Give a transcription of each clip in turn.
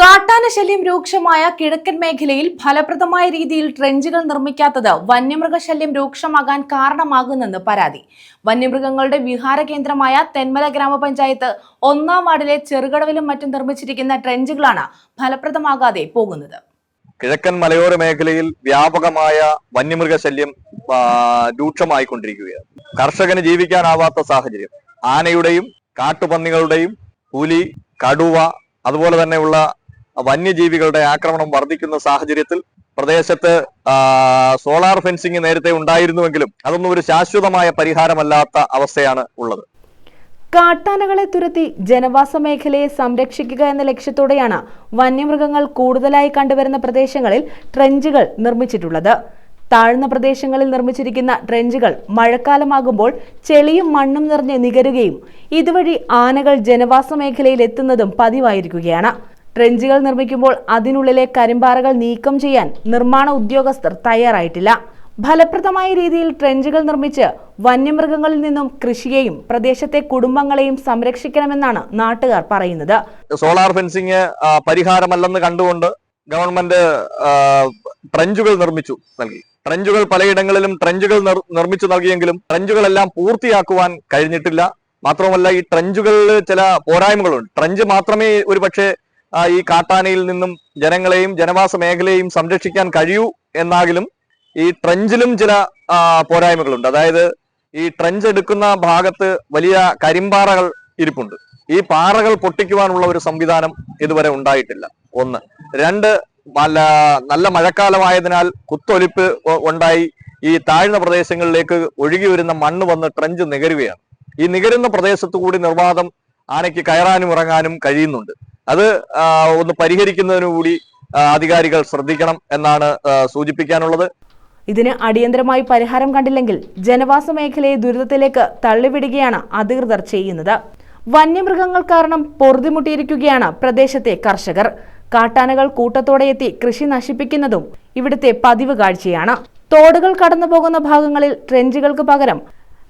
കാട്ടാന ശല്യം രൂക്ഷമായ കിഴക്കൻ മേഖലയിൽ ഫലപ്രദമായ രീതിയിൽ ട്രെഞ്ചുകൾ നിർമ്മിക്കാത്തത് വന്യമൃഗശല്യം രൂക്ഷമാകാൻ കാരണമാകുന്നെന്ന് പരാതി. വന്യമൃഗങ്ങളുടെ വിഹാര കേന്ദ്രമായ തെന്മല ഗ്രാമപഞ്ചായത്ത് ഒന്നാം വാർഡിലെ ചെറുകടവിലും മറ്റും നിർമ്മിച്ചിരിക്കുന്ന ട്രെഞ്ചുകളാണ് ഫലപ്രദമാകാതെ പോകുന്നത്. കിഴക്കൻ മലയോര മേഖലയിൽ വ്യാപകമായ വന്യമൃഗശല്യം രൂക്ഷമായിക്കൊണ്ടിരിക്കുകയാണ്. കർഷകന് ജീവിക്കാനാവാത്ത സാഹചര്യം. ആനയുടെയും കാട്ടുപന്നികളുടെയും പുലി കടുവ അതുപോലെ തന്നെയുള്ള വന്യജീവികളുടെ ആക്രമണം വർദ്ധിക്കുന്ന സാഹചര്യത്തിൽ പ്രദേശത്ത് സോളാർ ഫെൻസിങ് നേരത്തെ ഉണ്ടായിരുന്നുവെങ്കിലും അതൊന്നും ഒരു ശാശ്വതമായ പരിഹാരമല്ലാത്ത അവസ്ഥയാണ് ഉള്ളത്. കാട്ടാനകളെ തുരത്തി ജനവാസ മേഖലയെ സംരക്ഷിക്കുക എന്ന ലക്ഷ്യത്തോടെയാണ് വന്യമൃഗങ്ങൾ കൂടുതലായി കണ്ടുവരുന്ന പ്രദേശങ്ങളിൽ ട്രെഞ്ചുകൾ നിർമ്മിച്ചിട്ടുള്ളത്. താഴ്ന്ന പ്രദേശങ്ങളിൽ നിർമ്മിച്ചിരിക്കുന്ന ട്രെഞ്ചുകൾ മഴക്കാലമാകുമ്പോൾ ചെളിയും മണ്ണും നിറഞ്ഞ് നികരുകയും ഇതുവഴി ആനകൾ ജനവാസ മേഖലയിൽ എത്തുന്നതും പതിവായിരിക്കുകയാണ്. ട്രെഞ്ചുകൾ നിർമ്മിക്കുമ്പോൾ അതിനുള്ളിലെ കരിമ്പാറകൾ നീക്കം ചെയ്യാൻ നിർമ്മാണ ഉദ്യോഗസ്ഥർ തയ്യാറായിട്ടില്ല. ഫലപ്രദമായ രീതിയിൽ ട്രെഞ്ചുകൾ നിർമ്മിച്ച് വന്യമൃഗങ്ങളിൽ നിന്നും കൃഷിയെയും പ്രദേശത്തെ കുടുംബങ്ങളെയും സംരക്ഷിക്കണമെന്നാണ് നാട്ടുകാർ പറയുന്നത്. സോളാർ ഫെൻസിങ് പരിഹാരമല്ലെന്ന് കണ്ടുകൊണ്ട് ഗവൺമെന്റ് ട്രെഞ്ചുകൾ നിർമ്മിച്ചു നൽകി. ട്രെഞ്ചുകൾ പലയിടങ്ങളിലും ട്രെഞ്ചുകൾ നിർ- നിർമ്മിച്ചു നൽകിയെങ്കിലും ട്രെഞ്ചുകളെല്ലാം പൂർത്തിയാക്കുവാൻ കഴിഞ്ഞിട്ടില്ല. മാത്രമല്ല ഈ ട്രെഞ്ചുകളിൽ ചില പോരായ്മകളുണ്ട്. ട്രെഞ്ച് മാത്രമേ ഒരു പക്ഷേ ഈ കാട്ടാനയിൽ നിന്നും ജനങ്ങളെയും ജനവാസ മേഖലയെയും സംരക്ഷിക്കാൻ കഴിയൂ എന്നാകിലും ഈ ട്രഞ്ചിലും ചില പോരായ്മകളുണ്ട്. അതായത് ഈ ട്രഞ്ച് എടുക്കുന്ന ഭാഗത്ത് വലിയ കരിമ്പാറകൾ ഇരിപ്പുണ്ട്. ഈ പാറകൾ പൊട്ടിക്കുവാനുള്ള ഒരു സംവിധാനം ഇതുവരെ ഉണ്ടായിട്ടില്ല. ഒന്ന്. രണ്ട് നല്ല നല്ല മഴക്കാലമായതിനാൽ കുത്തൊലിപ്പ് ഉണ്ടായി. ഈ താഴ്ന്ന പ്രദേശങ്ങളിലേക്ക് ഒഴുകി വരുന്ന മണ്ണ് വന്ന് ട്രഞ്ച് നികരുകയാണ്. ഈ നികരുന്ന പ്രദേശത്തു കൂടി നിർവാദം ആനയ്ക്ക് കയറാനും ഇറങ്ങാനും കഴിയുന്നുണ്ട്. അത് ഒന്ന് പരിഹരിക്കുന്നതിനു കൂടി അധികാരികൾ ശ്രദ്ധിക്കണം എന്നാണ് സൂചിപ്പിക്കാനുള്ളത്. ഇതിന് അടിയന്തരമായി പരിഹാരം കണ്ടില്ലെങ്കിൽ ജനവാസ മേഖലയെ ദുരിതത്തിലേക്ക് തള്ളിവിടുകയാണ് അധികൃതർ ചെയ്യുന്നത്. വന്യമൃഗങ്ങൾ കാരണം പൊറുതിമുട്ടിയിരിക്കുകയാണ് പ്രദേശത്തെ കർഷകർ. കാട്ടാനകൾ കൂട്ടത്തോടെ എത്തി കൃഷി നശിപ്പിക്കുന്നതും ഇവിടുത്തെ പതിവ് കാഴ്ചയാണ്. തോടുകൾ കടന്നുപോകുന്ന ഭാഗങ്ങളിൽ ട്രെഞ്ചുകൾക്ക് പകരം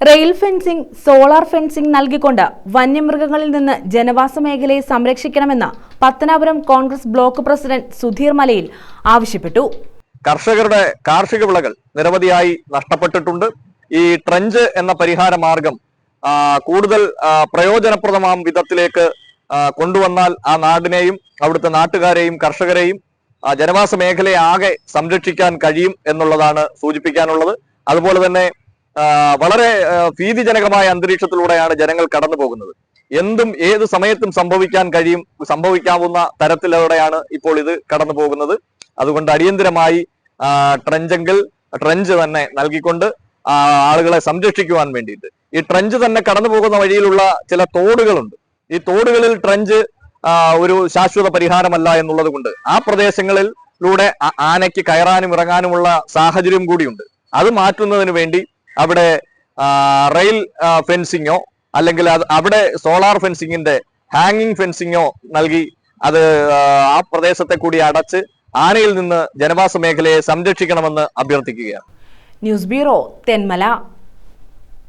റെയിൽ ഫെൻസിംഗ് സോളാർ ഫെൻസിംഗ് നൽകിക്കൊണ്ട് വന്യമൃഗങ്ങളിൽ നിന്ന് ജനവാസ മേഖലയെ സംരക്ഷിക്കണമെന്ന് പത്തനാപുരം കോൺഗ്രസ് ബ്ലോക്ക് പ്രസിഡന്റ് സുധീർ മലയിൽ ആവശ്യപ്പെട്ടു. കർഷകരുടെ കാർഷിക വിളകൾ നിരവധിയായി നഷ്ടപ്പെട്ടിട്ടുണ്ട്. ഈ ട്രഞ്ച് എന്ന പരിഹാര മാർഗം കൂടുതൽ പ്രയോജനപ്രദമാം വിധത്തിലേക്ക് കൊണ്ടുവന്നാൽ ആ നാടിനെയും അവിടുത്തെ നാട്ടുകാരെയും കർഷകരെയും ജനവാസ മേഖലയെ ആകെ സംരക്ഷിക്കാൻ കഴിയും എന്നുള്ളതാണ് സൂചിപ്പിക്കാനുള്ളത്. അതുപോലെ തന്നെ വളരെ ഭീതിജനകമായ അന്തരീക്ഷത്തിലൂടെയാണ് ജനങ്ങൾ കടന്നു പോകുന്നത്. എന്തും ഏത് സമയത്തും സംഭവിക്കാൻ കഴിയും സംഭവിക്കാവുന്ന തരത്തിലൂടെയാണ് ഇപ്പോൾ ഇത് കടന്നു പോകുന്നത്. അതുകൊണ്ട് അടിയന്തരമായി ട്രഞ്ചെങ്കിൽ ട്രഞ്ച് തന്നെ നൽകിക്കൊണ്ട് ആളുകളെ സംരക്ഷിക്കുവാൻ വേണ്ടിയിട്ട്. ഈ ട്രഞ്ച് തന്നെ കടന്നു പോകുന്ന വഴിയിലുള്ള ചില തോടുകളുണ്ട്. ഈ തോടുകളിൽ ട്രഞ്ച് ഒരു ശാശ്വത പരിഹാരമല്ല എന്നുള്ളത് കൊണ്ട് ആ പ്രദേശങ്ങളിലൂടെ ആനയ്ക്ക് കയറാനും ഇറങ്ങാനുമുള്ള സാഹചര്യം കൂടിയുണ്ട്. അത് മാറ്റുന്നതിന് വേണ്ടി അവിടെ റെയിൽ ഫെൻസിങ്ങോ അല്ലെങ്കിൽ അത് അവിടെ സോളാർ ഫെൻസിങ്ങിന്റെ ഹാങ്ങിങ് ഫെൻസിങ്ങോ നൽകി അത് ആ പ്രദേശത്തെ കൂടി അടച്ച് ആനയിൽ നിന്ന് ജനവാസ മേഖലയെ സംരക്ഷിക്കണമെന്ന് അഭ്യർത്ഥിക്കുകയാണ്. News bureau Thenmala.